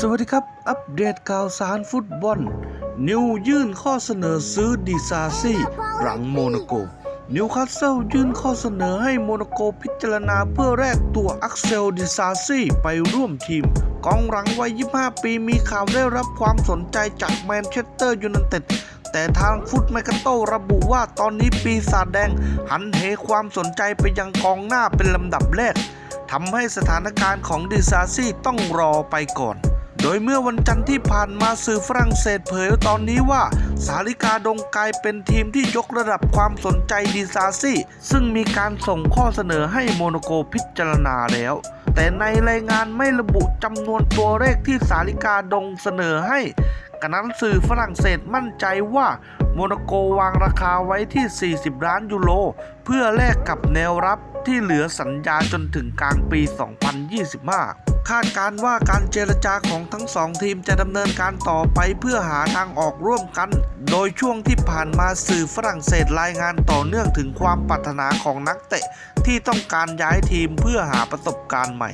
สวัสดีครับ อัปเดตข่าวสารฟุตบอล นิวยื่นข้อเสนอซื้อดีซาซี่ หลังโมนาโก นิวคาสเซิลยื่นข้อเสนอให้โมนาโกพิจารณาเพื่อแลกตัวอักเซลดิซาซี่ไปร่วมทีม กองหลังวัย 25 ปีมีข่าวได้รับความสนใจจากแมนเชสเตอร์ยูไนเต็ดแต่ทางฟุตแมกาโตระบุว่าตอนนี้ปีศาจแดง หันเหความสนใจไปยังกองหน้าเป็นลำดับแรกทำให้สถานการณ์ของดิซาซี่ต้องรอไปก่อน โดยเมื่อวันจันทร์ที่ผ่านมาสื่อฝรั่งเศสเผยตอนนี้ว่า สาลิกาดงกลายเป็นทีมที่ยกระดับความสนใจดิซาซี่ ซึ่งมีการส่งข้อเสนอให้โมนโกพิจารณาแล้ว แต่ในรายงานไม่ระบุจำนวนตัวเลขที่สาลิกาดงเสนอให้กระนั้นสื่อฝรั่งเศสมั่นใจว่าโมนโกวางราคาไว้ที่ 40 ล้านยูโร เพื่อแลกกับแนวรับที่เหลือสัญญาจนถึงกลางปี 2025 คาดการว่าการเจรจาของทั้งสองทีมจะดำเนินการต่อไปเพื่อหาทางออกร่วมกัน โดยช่วงที่ผ่านมาสื่อฝรั่งเศสรายงานต่อเนื่องถึงความปรารถนาของนักเตะที่ต้องการย้ายทีมเพื่อหาประสบการณ์ใหม่